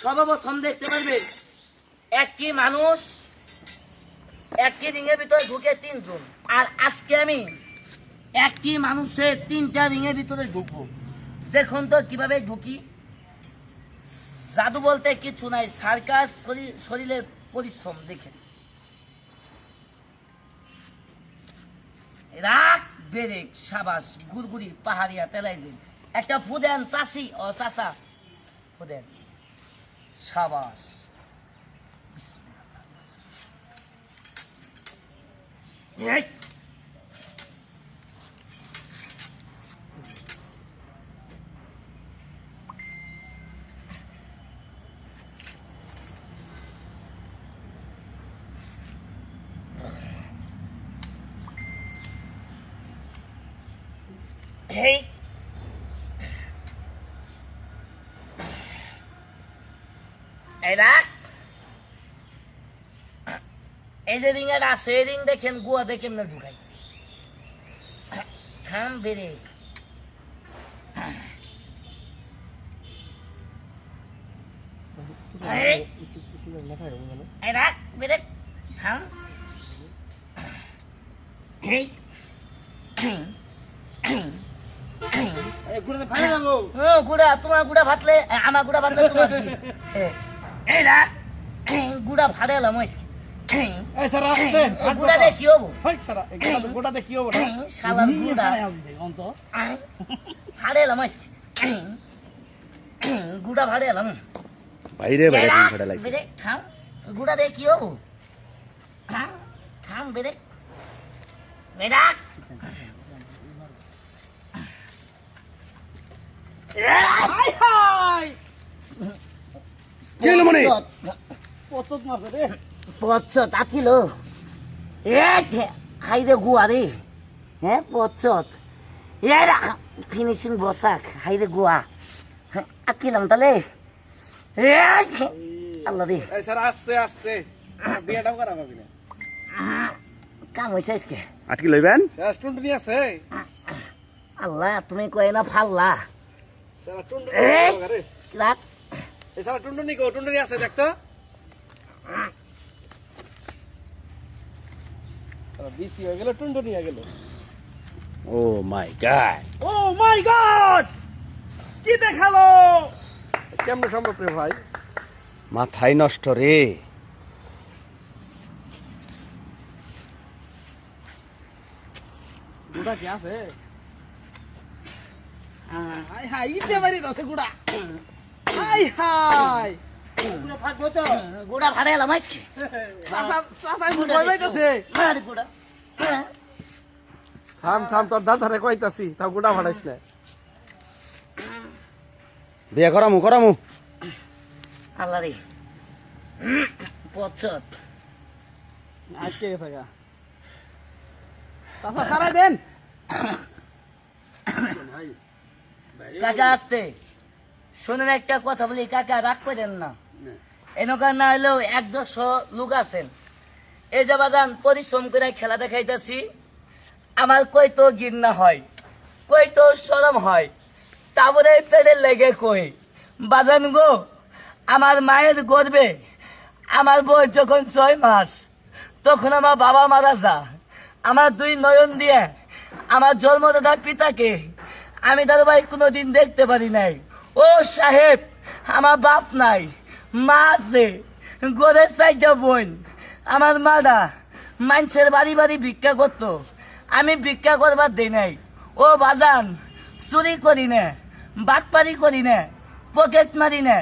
সর্বপ্রথম দেখতে পারবে একটি মানুষ একটি রিংয়ের ভিতরে ঢুকে তিনজন। আর আজকে আমি একটি মানুষের তিনটা রিংয়ের ভিতরে ঢুকবো। দেখুন তো কীভাবে ঢুকি। জাদু বলতে কিছু নাই, সার্কাস শরীর শরীরের পরিশ্রম, দেখেন। রাগ বেরেক সাবাস গুড়গুড়ি পাহাড়িয়া তেলাইজিন। একটা ফুদেন চাষি ও চাষা ফুদেন। সাবাস। এই, এই এই রাখ এই যে রিং এর আছে এই রিং দেখেন গুয়া দেখেন না ঢুকাই। থাম বেরে এই রাখ বেরে থাম। এই গুড়া তোমার গুড়া ভাতলে আমার গুড়া ভাতলে তোমার এই না গুড়া ভাড়ে এলাম গুড়া দিয়ে কি হব? গোটা গোটাতে কি হবে শালার গুড়া। ভাড়ে এলাম গুড়া ভাড়ে এলাম। বাইরে বাইরে এরা, লাগছে খাম। গুড়া দিয়ে কি হব? খাম খাম বেরে বেরা হাই হাই। কি হলো মনে পচত মারছে রে। পচ্ছ তাকিল খাই দে গুয়া রে। হ্যাঁ পচ্ছত ফিনিশিং বসাক হাই রে গুয়া। আকিলাম তাহলে? আল্লাহ রে। স্যার আস্তে আস্তে। বিয়েটাও করা পাবি না কাম হয়েছে আজকে। আটকে লইবেন? আছে। আল্লাহ তুমি কয় না ফাল্লা। টুনটুনি! আছে কো টুনটুনি দেখতো বিসি হয়ে গেল টুনটুনি হয়ে গেল। Oh my god. Oh my God! কি দেখাল? কেমনে সম্ভব রে ভাই? মাথায় নষ্ট রে। গুড়া কি আছে? হাই হাই ইতে বাড়ি আছে গুড়া। হাই হাই। গুড়া ভাড়ে এলাম আজকে। পাইতাছে। গুড়া। হ্যাঁ। থাম থাম তোর দাদারে কইতাছি তাও গুড়া ফাটাইস না। বিয়ে করামু করামু। আল্লাহ রে। পচ্ছত আজকে গেছে গা। সারাই দেন। কাকা আসতে শোনেন একটা কথা বলি কাকা রাগ করেন না। এনকার না হলেও এক দশ লোক আছেন। এই যে বাজান পরিশ্রম করে খেলা দেখাইতেছি আমার কই তো গিন্না হয় কই তো সরম হয় তারপরে পেটে লেগে কই। বাজান গো আমার মায়ের গর্বে আমার বই যখন ছয় মাস তখন আমার বাবা মারা যা আমার দুই নয়ন দিয়ে আমার জন্মদাতা পিতাকে আমি তার ভাই কোনোদিন দেখতে পারি নাই। ও সাহেব, আমার বাপ নাই, মা আছে গড়ের চাইটা বোন। আমার মাদা মানুষের বাড়ি বাড়ি ভিক্ষা করতো। আমি ভিক্ষা করবার দেই নাই। ও বাজান, চুরি করি না, বাটপারি করি না, পকেট মারি না,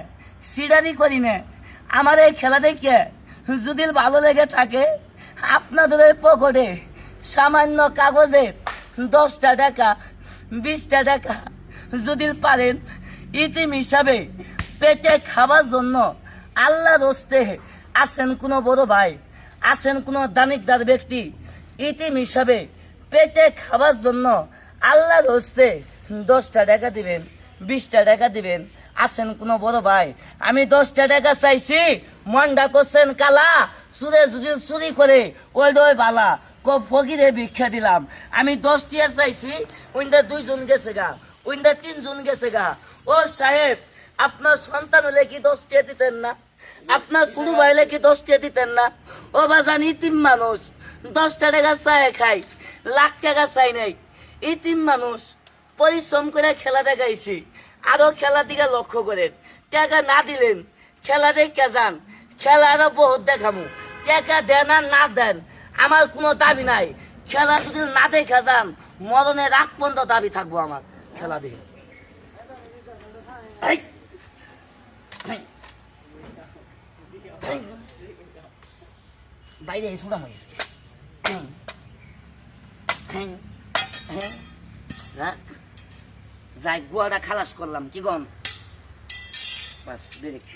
সিডারি করি না। আমার এই খেলা দেখে যদি ভালো লেগে থাকে, আপনাদের পকেটে সামান্য কাগজে দশটা টাকা বিশটা টাকা যদি পারেন ইতিম হিসাবে পেটে খাবার জন্য আল্লাহ রস্তে আছেন কোনো বড় ভাই, আছেন কোনো দানিকদার ব্যক্তি, ইতিম হিসাবে পেটে খাবার জন্য আল্লাহ রস্তে দশটা টাকা দিবেন, বিশটা টাকা দিবেন, আছেন কোনো বড় ভাই। আমি দশটা টাকা চাইছি, মনটা করছেন কালা, চুরে যদি চুরি করে ওই বালা। ফকিরে ভিক্ষা দিলাম। আমি দশ টিয়ার চাইছি, উইন্দা দুইজন গেছে গা, উইন্দা তিনজন গেছে গা। ও সাহেব, আপনার সন্তান হলে কি দশ টিয়া দিতেন না? আপনার শুরু ভাইলে কি দশ টিয়া দিতেন না? ও বাজান, ইতিম মানুষ, দশটা টাকা চায় খাই, লাখ টাকা চাই নাই। ইতিম মানুষ, পরিশ্রম করে খেলা দেখাইছি আরও খেলা দিকে লক্ষ্য করেন। টাকা না দিলেন, খেলা দেখে যান, খেলা আরও বহুত দেখামু। টাকা দেন আর না দেন আমার কোনো দাবি নাই। খেলা যদি না দেখা যান, মরণের রাগ পর্যন্ত দাবি থাকব আমার খেলা! এই! বাইরে সুদাম হয়েছে যাই, গুয়াটা খালাস করলাম। কি গন বাস বেরেক